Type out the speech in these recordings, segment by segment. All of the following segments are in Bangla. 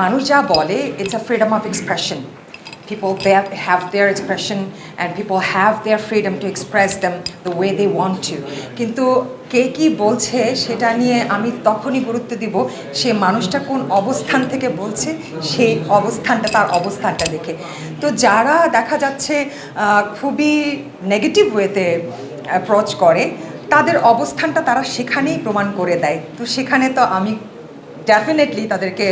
মানুষ যা বলে it's a freedom of expression people they have their expression and people have their freedom to express them the way they want to. কিন্তু কে কি বলছে সেটা নিয়ে আমি তখনই গুরুত্ব দিব, সে মানুষটা কোন অবস্থান থেকে বলছে, সেই অবস্থানটা তার অবস্থানটা দেখে। তো যারা দেখা যাচ্ছে খুবই নেগেটিভ ওয়েতে অ্যাপ্রোচ করে, তাদের অবস্থানটা তারা সেখানেই প্রমাণ করে দেয়। তো সেখানে তো আমি ডেফিনেটলি তাদেরকে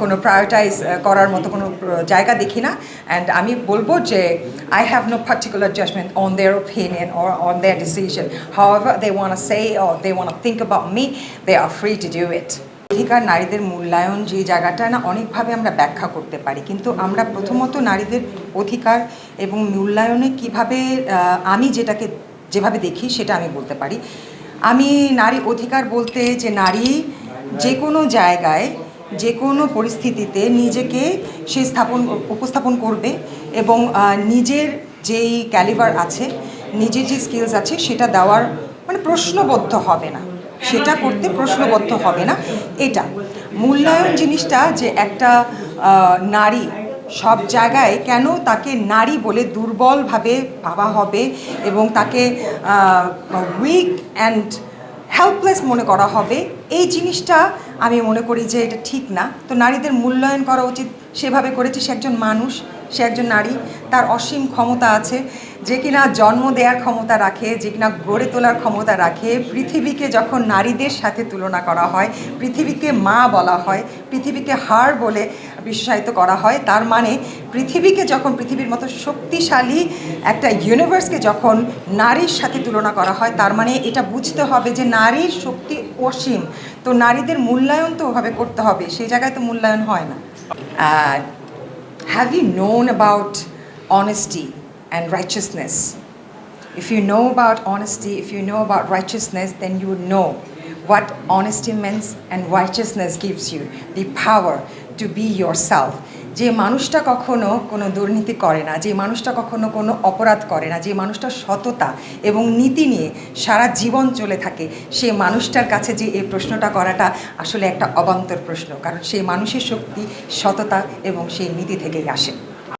কোনো প্রায়োরিটাইজ করার মতো কোনো জায়গা দেখি না। অ্যান্ড আমি বলব যে I have no particular judgement on their opinion or on their decision however they want say they want think about me they are free to do it অধিকার নারীদের মূল্যায়ন যে জায়গাটা না, অনেকভাবে আমরা ব্যাখ্যা করতে পারি। কিন্তু আমরা প্রথমত নারীদের অধিকার এবং মূল্যায়নে কীভাবে আমি যেটাকে যেভাবে দেখি সেটা আমি বলতে পারি। আমি নারী অধিকার বলতে যে নারী যে কোনো জায়গায়, যে কোনো পরিস্থিতিতে নিজেকে সে স্থাপন, উপস্থাপন করবে এবং নিজের যেই ক্যালিভার আছে, নিজের যে স্কিলস আছে সেটা দেওয়ার মানে প্রশ্নবদ্ধ হবে না। সেটা করতে প্রশ্নবদ্ধ হবে না। এটা মূল্যায়ন জিনিসটা যে একটা নারী সব জায়গায় কেন তাকে নারী বলে দুর্বলভাবে ভাবা হবে এবং তাকে উইক অ্যান্ড হেল্পলেস মনে করা হবে, এই জিনিসটা আমি মনে করি যে এটা ঠিক না। তো নারীদের মূল্যায়ন করা উচিত। সেভাবে করেছে সে একজন মানুষ, সে একজন নারী, তার অসীম ক্ষমতা আছে। যে কিনা জন্ম দেওয়ার ক্ষমতা রাখে, যে কিনা গড়ে তোলার ক্ষমতা রাখে, পৃথিবীকে যখন নারীদের সাথে তুলনা করা হয়, পৃথিবীকে মা বলা হয়, পৃথিবীকে হার বলে বিশ্বায়িত করা হয়, তার মানে পৃথিবীকে যখন, পৃথিবীর মতো শক্তিশালী একটা ইউনিভার্সকে যখন নারীর সাথে তুলনা করা হয়, তার মানে এটা বুঝতে হবে যে নারীর শক্তি অসীম। তো নারীদের মূল্যায়ন তো ওভাবে করতে হবে, সেই জায়গায় তো মূল্যায়ন হয় না। Have you known about honesty and righteousness if you know about honesty if you know about righteousness then you know what honesty means and righteousness gives you the power to yourself যে মানুষটা কখনো কোনো দুর্নীতি করে না, যে মানুষটা কখনো কোনো অপরাধ করে না, যে মানুষটা সততা এবং নীতি নিয়ে সারা জীবন চলে থাকে, সে মানুষটার কাছে যে এই প্রশ্নটা করাটা আসলে একটা অবান্তর প্রশ্ন, কারণ সেই মানুষের শক্তি সততা এবং সেই নীতি থেকেই আসে।